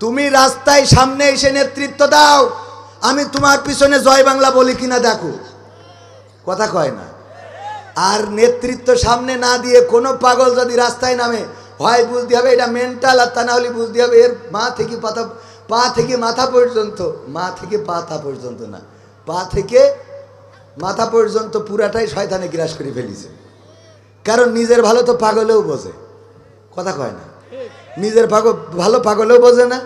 তুমি রাস্তায় সামনে এসে নেতৃত্ব দাও। আমি তোমার পিছনে জয় বাংলা বলি কিনা দেখো। কথা কয় না। আর নেতৃত্ব সামনে না দিয়ে কোনো পাগল যদি রাস্তায় নামে হয় বুঝতে হবে, এটা মেন্টাল আর তা না হলে বুঝতে হবে এর মা থেকে পাতা পা থেকে মাথা পর্যন্ত, মা থেকে পাতা পর্যন্ত না। পা থেকে মাথা পর্যন্ত পুরাটাই শয়তানে গ্রাস করে ফেলিছে। কারণ নিজের ভালো তো পাগলেও বোঝে। কথা কয় না। নিজের পাগল, ভালো পাগলেও বোঝে না।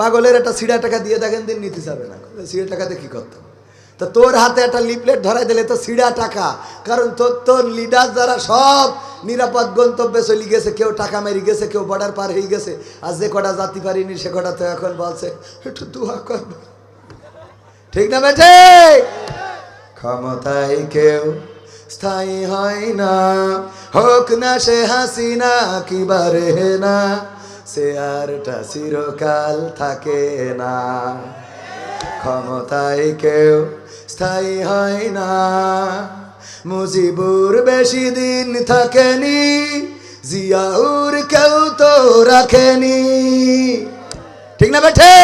পাগলের একটা সিড়া টাকা দিয়ে দেখেন, দিন নিতে যাবে না। সিড়া টাকাতে কি করতাম তো তোর হাতে একটা লিপলেট ধরাই দিলে তো সিড়া টাকা। কারণ তোর তোর লিডার যারা সব নিরাপদ গন্তব্যে চলে গেছে, কেউ টাকা মেরে গেছে, কেউ বর্ডার পার হয়ে গেছে। আর যে কটা জাতি পারিনি, সে কটা তো এখন বলছে, একটু দোয়া করবে ঠিক না বেঠে ক্ষমতায় কেউ স্থায়ী হয় না। হোক না সে হাসিনা কিবারে না। সে আরটা চিরকাল থাকে না। ক্ষমতায় কেউ স্থায়ী হয় না। মুজিবুর বেশি দিন থাকেনি, জিয়াউর কেউ তো রাখেনি। ঠিক না বেঠে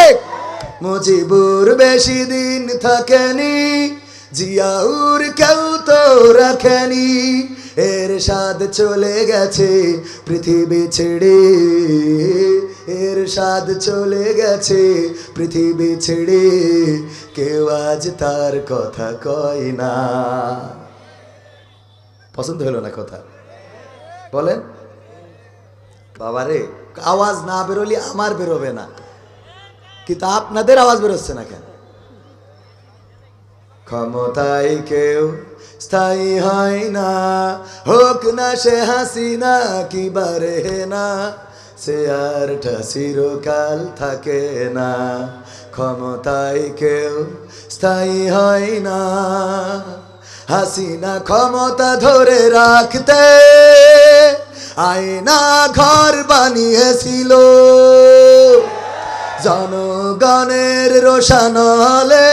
মুজিবুর বেশি দিন থাকেনি জিয়াউর কেউ তো রাখেনি। এর স্বাদ চলে গেছে পৃথিবী ছেড়ে। এর স্বাদ চলে গেছে পৃথিবী ছেড়ে। কেউ আজ তার কথা কয় না। পছন্দ হলো না কথা? বলেন। বাবারে, আওয়াজ না বেরোলে আমার বেরোবে না। কিন্তু আপনাদের আওয়াজ বেরোচ্ছে না কেন? ক্ষমতায় কেউ স্থায়ী হয় না। হোক না সে হাসিনা, কি বারে না, সে আরটা চিরকাল থাকে না। ক্ষমতায় কেউ স্থায়ী হয় না। হাসিনা ক্ষমতা ধরে রাখতে আয়না ঘর বানিয়েছিল। জনগণের রোশানলে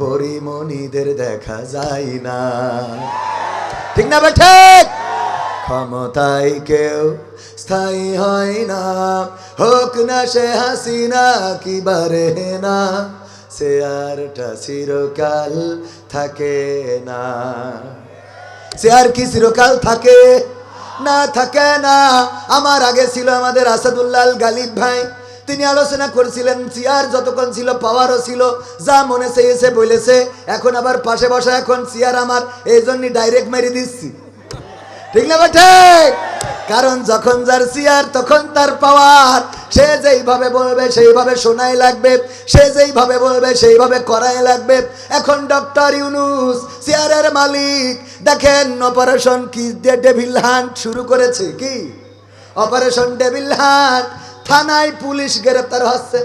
পরিমণিদের দেখা যায় না। ঠিক না বেঠে ক্ষমতায় কেউ স্থায়ী হয় না। হোক না সে হাসিনা কি বারে না, সে আরটা চিরকাল থাকে না। সে আর কি চিরকাল থাকে? না থাকে না। আমার আগে ছিল আমাদের আসাদুল্লাহ গালিব ভাই। তিনি আলোচনা করেছিলেন, চেয়ার যতক্ষণ ছিল পাওয়ারও ছিল, যা মনে চেয়েছে বলেছে, এখন আবার পাশে বসা এখন চেয়ার আমার, এই জন্যই ডাইরেক্ট মেরে দিচ্ছি। ঠিক না বেঠে কারণ যখন যার চেয়ার, তখন তার পাওয়ার সে যেইভাবে বলবে, সেইভাবে শোনাই লাগবে। সে যেইভাবে বলবে, সেইভাবে করাই লাগবে। এখন ডক্টর ইউনুস, চেয়ারের মালিক, দেখেন অপারেশন কি ডেভিল হান্ট শুরু করেছে, কি? অপারেশন ডেভিল হান্ট থানায় পুলিশ গ্রেপ্তার হচ্ছে।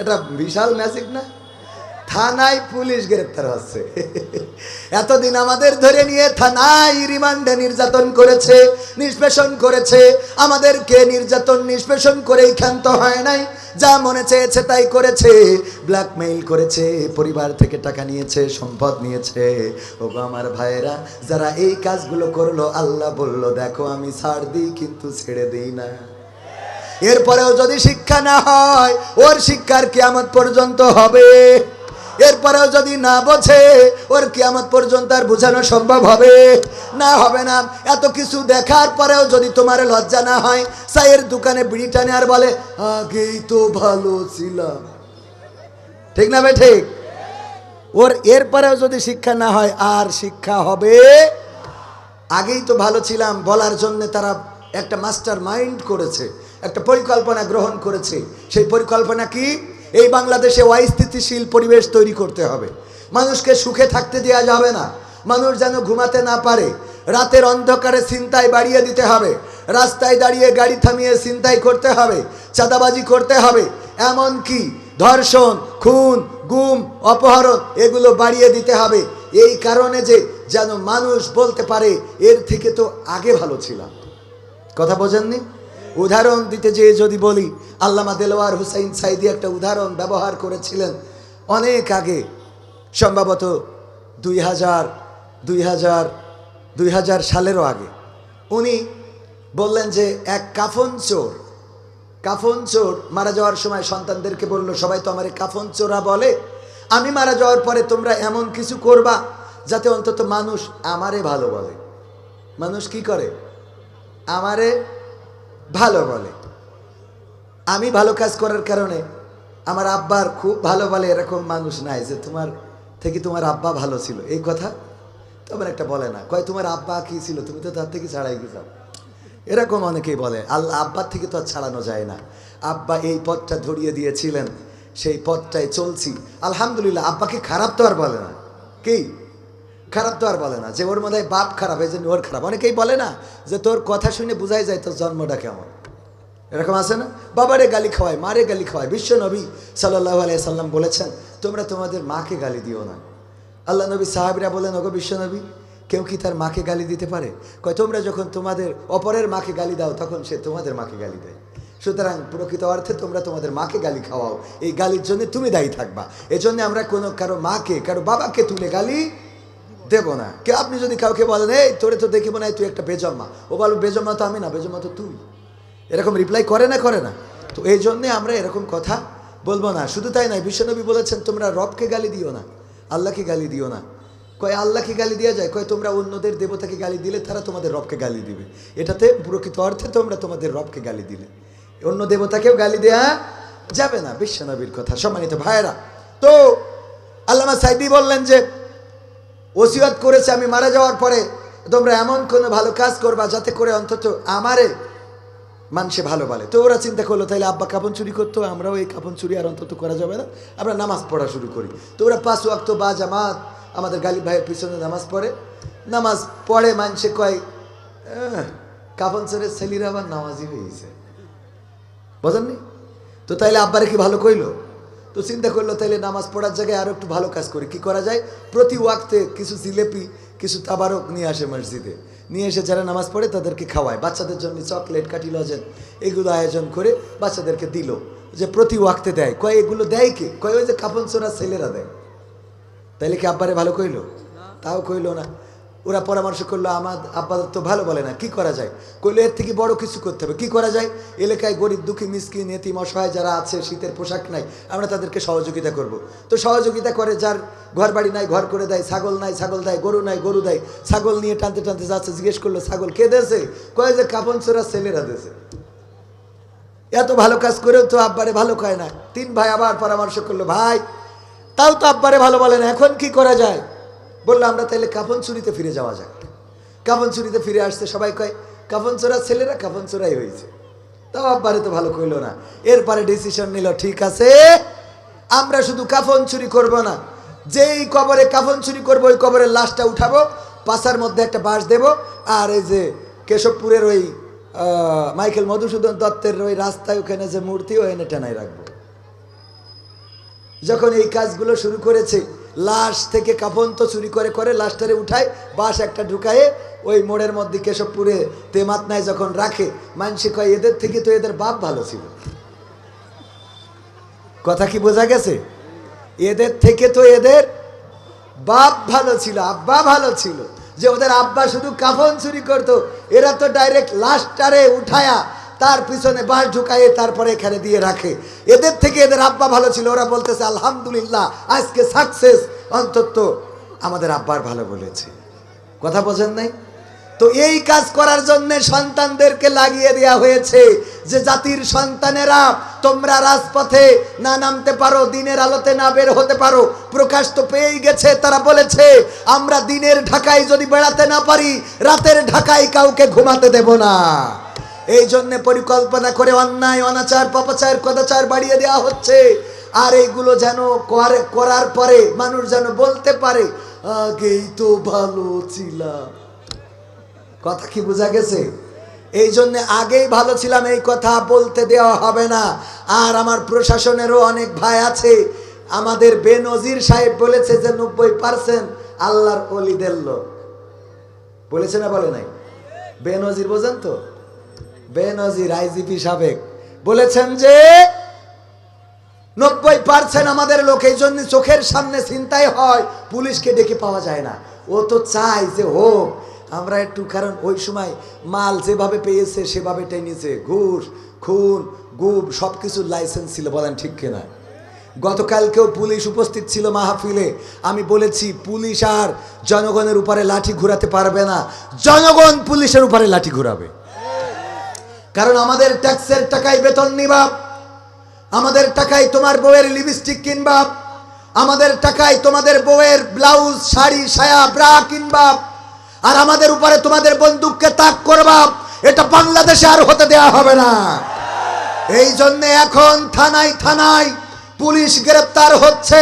এটা বিশাল ম্যাজিক না? থানায় পুলিশ গ্রেপ্তার হচ্ছে। এতদিন আমাদের ধরে নিয়ে থানায় রিমান্ডে নির্যাতন করেছে, নিষ্পেষণ করেছে। আমাদেরকে নির্যাতন, নিষ্পেষণ করেই ক্ষান্ত হয় নাই। যা মনে চেয়েছে তাই করেছে। ব্ল্যাকমেইল করেছে, পরিবার থেকে টাকা নিয়েছে, সম্পদ নিয়েছে। ওগো আমার ভাইয়েরা, যারা এই কাজগুলো করল, আল্লাহ বলল, দেখো আমি ছাড় দিই, কিন্তু ছেড়ে দিই না। এরপরেও যদি শিক্ষা না হয়, ওর শিক্ষার কিয়ামত পর্যন্ত হবে। এরপরেও যদি না বোঝে, ওর কিয়ামত পর্যন্ত আর বোঝানো সম্ভব হবে। না হবে না। এত কিছু দেখার পরেও যদি তোমার লজ্জা না হয় চায়ের দোকানে বিড়ি টানে আর বলে, আগেই তো ভালো ছিলাম। ঠিক না বে, ঠিক? ওর এরপরেও যদি শিক্ষা না হয়, আর শিক্ষা হবে। আগেই তো ভালো ছিলাম, বলার জন্য তারা একটা মাস্টার মাইন্ড করেছে। একটা পরিকল্পনা গ্রহণ করেছে। সেই পরিকল্পনা কি? এই বাংলাদেশে অস্থিতিশীল পরিবেশ তৈরি করতে হবে। মানুষকে সুখে থাকতে দেওয়া যাবে না। মানুষ যেন ঘুমাতে না পারে। রাতের অন্ধকারে চিন্তায় বাড়িয়ে দিতে হবে। রাস্তায় দাঁড়িয়ে গাড়ি থামিয়ে চিন্তাই করতে হবে। চাঁদাবাজি করতে হবে। এমন কি? ধর্ষণ, খুন, গুম, অপহরণ এগুলো বাড়িয়ে দিতে হবে। এই কারণে যে যেন মানুষ বলতে পারে, এর থেকে তো আগে ভালো ছিলাম। কথা বোঝেননি? উদাহরণ দিতে যেয়ে যদি বলি, আল্লামা দেলোয়ার হুসাইন সাইদি একটা উদাহরণ ব্যবহার করেছিলেন অনেক আগে, সম্ভবত দুই হাজার দুই হাজার দুই হাজার সালেরও আগে। উনি বললেন যে, এক কাফন চোর কাফন চোর মারা যাওয়ার সময় সন্তানদেরকে বলল, সবাই তো আমারে কাফন চোরা বলে। আমি মারা যাওয়ার পরে তোমরা এমন কিছু করবা যাতে অন্তত মানুষ আমারে ভালো বলে মানুষ কি করে? আমারে ভালো বলে। আমি ভালো কাজ করার কারণে আমার আব্বার খুব ভালো বলে এরকম মানুষ নাই যে তোমার থেকে তোমার আব্বা ভালো ছিল। এই কথা তেমন একটা বলে না। কয়, তোমার আব্বা কি ছিল? তুমি তো তার থেকে ছাড়াই গেছো। এরকম অনেকেই বলে। আল্লাহ আব্বার থেকে তো আর ছাড়ানো যায় না। আব্বা এই পথটা ধরিয়ে দিয়েছিলেন, সেই পথটায় চলছি। আলহামদুলিল্লাহ, আব্বাকে খারাপ তো আর বলে না। কি? খারাপ তো আর বলে না। যে ওর মধ্যে বাপ খারাপ, এই জন্য ওর খারাপ। অনেকেই বলে না যে তোর কথা শুনে বোঝাই যায় তোর জন্মটা কেমন। এরকম আছে না? বাবারে গালি খাওয়ায়, মারে গালি খাওয়ায়। বিশ্ব নবী সাল্লাহ আলিয়া সাল্লাম বলেছেন, তোমরা তোমাদের মাকে গালি দিও না। আল্লাহ নবী সাহাবিরা বলেন, ওগো বিশ্ব নবী, কেউ কি তার মাকে গালি দিতে পারে? কয়, তোমরা যখন তোমাদের অপরের মাকে গালি দাও, তখন সে তোমাদের মাকে গালি দেয়। সুতরাং প্রকৃত অর্থে তোমরা তোমাদের মাকে গালি খাওয়াও। এই গালির জন্য তুমি দায়ী থাকবা। এজন্য আমরা কোনো কারও মাকে, কারও বাবাকে তুলে গালি দেব না। কে আপনি যদি কাউকে বলেন, এই, তোরে তো দেখি মনে হয় তুই একটা বেজম্মা। ও বলব, বেজম্মা তো আমি না, বেজম্মা তো তুই। এরকম রিপ্লাই করে না করে না। তো এই জন্যে আমরা এরকম কথা বলব না। শুধু তাই নয়, বিশ্বনবী বলেছেন, তোমরা রবকে গালি দিও না, আল্লাহকে গালি দিও না। কয়, আল্লাহকে গালি দেওয়া যায়? কয়, তোমরা অন্যদের দেবতাকে গালি দিলে তারা তোমাদের রবকে গালি দিবে। এটাতে প্রকৃত অর্থে তোমরা তোমাদের রবকে গালি দিলে। অন্য দেবতাকেও গালি দেয়া যাবে না, বিশ্বনবীর কথা। সম্মানিত ভাইয়েরা, তো আল্লামা সাইদি বললেন যে ওসিয়ত করেছে আমি মারা যাওয়ার পরে তোমরা এমন কোনো ভালো কাজ করবা যাতে করে অন্তত আমারে মানুষে ভালো বলে। তো ওরা চিন্তা করল তাহলে আব্বা কাপন চুরি করতো আমরাও এই কাপন চুরি আর অন্তত করা যাবে না। আমরা নামাজ পড়া শুরু করি। তো ওরা পাঁচ ওয়াক্ত বা জামাত আমাদের গালিব ভাইয়ের পিছনে নামাজ পড়ে। নামাজ পড়ে মানুষে কয় "আহ, কাপন চোরের ছেলেরা আবার নামাজই হয়েছে। বোঝেননি? তো তাইলে আব্বারে কি ভালো কইলো? তো চিন্তা করল তাইলে নামাজ পড়ার জায়গায় আরও একটু ভালো কাজ করি। কি করা যায়? প্রতি ওয়াক্তে কিছু জিলেপি কিছু তাবারক নিয়ে আসে মসজিদে। নিয়ে এসে যারা নামাজ পড়ে তাদেরকে খাওয়ায়। বাচ্চাদের জন্য চকলেট কাটি লজেন এগুলো আয়োজন করে বাচ্চাদেরকে দিল। যে প্রতি ওয়াক্তে দেয়। কয় এগুলো দেয় কে? কয় ওই যে কাপন চোরা ছেলেরা দেয়। তাইলে কি আব্বারে ভালো কইলো? তাও কইলো না। ওরা পরামর্শ করল আমার আব্বা তো ভালো বলে না, কি করা যায়? কইলো, এর থেকে বড় কিছু করতে হবে। কি করা যায়? এলাকায় গরিব, দুঃখী, মিসকিন, এতিম, অসহায় যারা আছে, শীতের পোশাক নাই, আমরা তাদেরকে সহযোগিতা করব। তো সহযোগিতা করে যার ঘর বাড়ি নাই, ঘর করে দেয়, ছাগল নাই, ছাগল দেয়, গরু নাই, গরু দেয়, ছাগল নিয়ে টানতে টানতে যাচ্ছে, জিজ্ঞেস করল, ছাগল কে দেছে? কয়ে যে, কাপন চোরা ছেলেরা দেছে। এত ভালো কাজ করেও তো আব্বারে ভালো কয় না। তিন ভাই আবার পরামর্শ করল, ভাই, তাও তো আব্বারে ভালো বলে না, এখন কি করা যায়? বলল, আমরা তাহলে কাফন চুরিতে ফিরে যাওয়া যাক। কাফন চুরিতে ফিরে আসতে সবাই কয়, কাফন চোরা ছেলেরা কাফন চোরাই হয়েছে। তাও আব্বারে তো ভালো কইলো না। এরপরে ডিসিশন নিল, ঠিক আছে, আমরা শুধু কাফন চুরি করব না। যেই কবরে কাফন চুরি করব, ওই কবরের লাশটা উঠাবো, পাশার মধ্যে একটা বাঁশ দেব, আর এই যে কেশবপুরের ওই মাইকেল মধুসূদন দত্তের ওই রাস্তায় ওখানে যে মূর্তি ও এনে টেনাই রাখব। যখন এই কাজগুলো শুরু করেছে লাশ থেকে কাফন তো চুরি করে করে লাশটারে উঠায় বাস একটা ঢুকায়ে ওই মোড়ের মধ্যে কেশবপুরে তেমাতনায় যখন রাখে মানসি কয় এদের থেকে তো এদের বাপ ভালো ছিল। কথা কি বোঝা গেছে? এদের থেকে তো এদের বাপ ভালো ছিল, আব্বা ভালো ছিল। যে ওদের আব্বা শুধু কাফন চুরি করতো, এরা তো ডাইরেক্ট লাশটারে উঠায়া তার পিছনে বাঁশ ঢুকাইয়ে তারপরে এখানে দিয়ে রাখে। এদের থেকে এদের আব্বা ভালো ছিল, ওরা বলতেছে, আলহামদুলিল্লাহ, আজকে সাকসেস অন্তত আমাদের আব্বার ভালো বলেছে। কথা বোঝেন নাই? তো এই কাজ করার জন্য সন্তানদেরকে লাগিয়ে দেওয়া হয়েছে যে জাতির সন্তানেরা, তোমরা রাজপথে না নামতে পারো, দিনের আলোতে না বের হতে পারো। প্রকাশ তো পেয়েই গেছে, তারা বলেছে, আমরা দিনের ঢাকায় যদি বেড়াতে না পারি, রাতের ঢাকায় কাউকে ঘুমাতে দেব না। এই জন্য পরিকল্পনা করে অন্যায়, অনাচার, পাপাচার, কদাচার বাড়িয়ে দেওয়া হচ্ছে। আর এইগুলো যেন করে করার পরে মানুষ যেন বলতে পারে, আগেই তো ভালো ছিলাম। কথা কি বোঝা গেছে? এই জন্য আগেই ভালো ছিলাম, এই কথা বলতে দেওয়া হবে না। আর আমার প্রশাসনেরও অনেক ভাই আছে। আমাদের বেনজির সাহেব বলেছে যে, নব্বই পার্সেন্ট আল্লাহর অলিদের লোক। বলেছে না বলে নাই? বেনজির বোঝেন তো? বেনজির আইজিপি সাবেক। বলেছেন যে, নব্বই পার্সেন্ট আমাদের লোক এই জন্য চোখের সামনে চিন্তাই হয়, পুলিশকে ডেকে পাওয়া যায় না। ও তো চাই যে হোক, আমরা একটু, কারণ ওই সময় মাল যেভাবে পেয়েছে, সেভাবে টেনেছে। ঘুষ, খুন গুব সব কিছুর লাইসেন্স ছিল, বলেন ঠিক কিনা। গতকালকেও পুলিশ উপস্থিত ছিল মাহফিলে। আমি বলেছি, পুলিশ আর জনগণের উপরে লাঠি ঘুরাতে পারবে না। জনগণ পুলিশের উপরে লাঠি ঘুরাবে। কারণ আমাদের ট্যাক্সের টাকায় বেতন নিবা, আমাদের টাকায় তোমার বউয়ের লিপস্টিক কিনবা, আমাদের টাকায় তোমাদের বউয়ের ব্লাউজ শাড়ি, সায়া ব্রা কিনবা, আর আমাদের উপরে তোমাদের বন্দুককে তাক করবা, এটা বাংলাদেশে আর হতে দেওয়া হবে না। এই জন্য এখন থানায় থানায় পুলিশ গ্রেপ্তার হচ্ছে।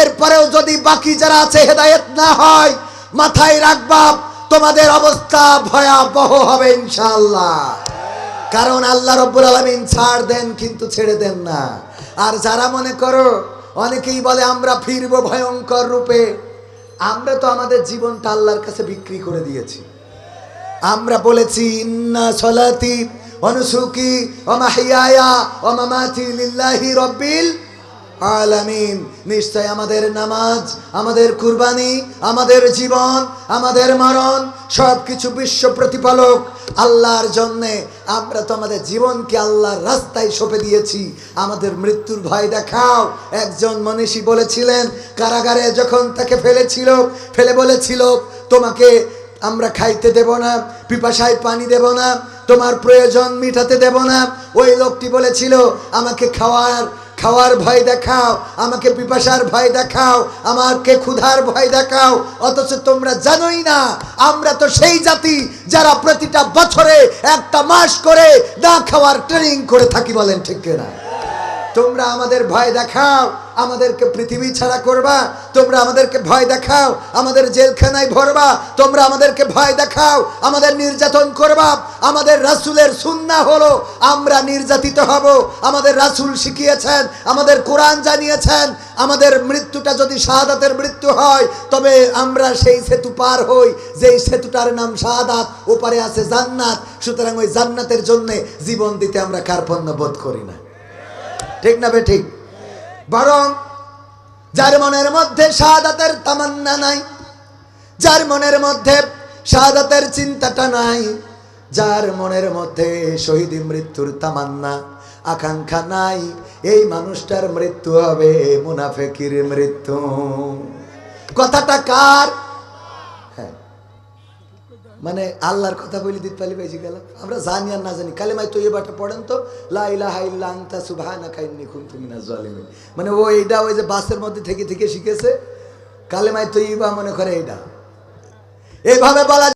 এরপরেও যদি বাকি যারা আছে হেদায়েত না হয়, মাথায় রাখবা, তোমাদের অবস্থা ভয়াবহ হবে ইনশাআল্লাহ। কারণ আল্লাহ রব্বুল আলমিন ছাড় দেন কিন্তু ছেড়ে দেন না। আর যারা মনে করো, অনেকেই বলে আমরা ফিরব ভয়ঙ্কর রূপে, আমরা তো আমাদের জীবনটা আল্লাহর কাছে বিক্রি করে দিয়েছি। আমরা বলেছি, ইন্না সলাতি অনুসুকি অমাহিয়ায়া অমামাতি লিল্লাহি রব্বিল আলামিন, নিশ্চয় আমাদের নামাজ, আমাদের কুরবানি, আমাদের জীবন, আমাদের মরণ সব কিছু বিশ্ব প্রতিপালক আল্লাহর জন্যে। আমরা তো আমাদের জীবনকে আল্লাহর রাস্তায় সঁপে দিয়েছি। আমাদের মৃত্যুর ভয় দেখাও। একজন মনীষী বলেছিলেন, কারাগারে যখন তাকে ফেলেছিল, ফেলে বলেছিল, তোমাকে আমরা খাইতে দেব না, পিপাসায় পানি দেব না, তোমার প্রয়োজন মিটাতে দেব না। ওই লোকটি বলেছিল, আমাকে খাওয়ার খাওয়ার ভয় দেখাও, আমাকে পিপাসার ভয় দেখাও, আমাকে ক্ষুধার ভয় দেখাও, অথচ তোমরা জানোই না, আমরা তো সেই জাতি যারা প্রতিটা বছরে একটা মাস করে না খাওয়ার ট্রেনিং করে থাকি বলেন ঠিক কিনা? তোমরা আমাদের ভয় দেখাও, আমাদেরকে পৃথিবী ছাড়া করবা, তোমরা আমাদেরকে ভয় দেখাও, আমাদের জেলখানায় ভরবা, তোমরা আমাদেরকে ভয় দেখাও, আমাদের নির্যাতন করবা, আমাদের রাসুলের সুন্না হলো, আমরা নির্যাতিত হব, আমাদের রাসুল শিখিয়েছেন, আমাদের কোরআন জানিয়েছেন, আমাদের মৃত্যুটা যদি শাহাদাতের মৃত্যু হয়, তবে আমরা সেই সেতু পার হই, যেই সেতুটার নাম শাহাদাত, ওপারে আছে জান্নাত, সুতরাং ওই জান্নাতের জন্য জীবন দিতে আমরা কার্পণ্য বোধ করি না। ঠিক না বে ঠিক? বরং, যার মনের মধ্যে শাহাদাতের তামান্না নাই, যার মনের মধ্যে শাহাদাতের চিন্তাটা নাই, যার মনের মধ্যে শহীদ মৃত্যুর তামান্না, আকাঙ্ক্ষা নাই, এই মানুষটার মৃত্যু হবে মুনাফেকির মৃত্যু। কথাটা কার? মানে আল্লাহর কথা বলি দিত পালি বেঁচে গেলাম। আমরা জানি আর না জানি। কালে মাই তো এবারটা পড়েন তো, লা ইলাহা খাইনি খুন তুমি না জালিমিন। মানে ও এইটা ওই যে বাসের মধ্যে থেকে থেকে শিখেছে কালে কালেমায় তো ইবা মনে করে এইটা এইভাবে বলা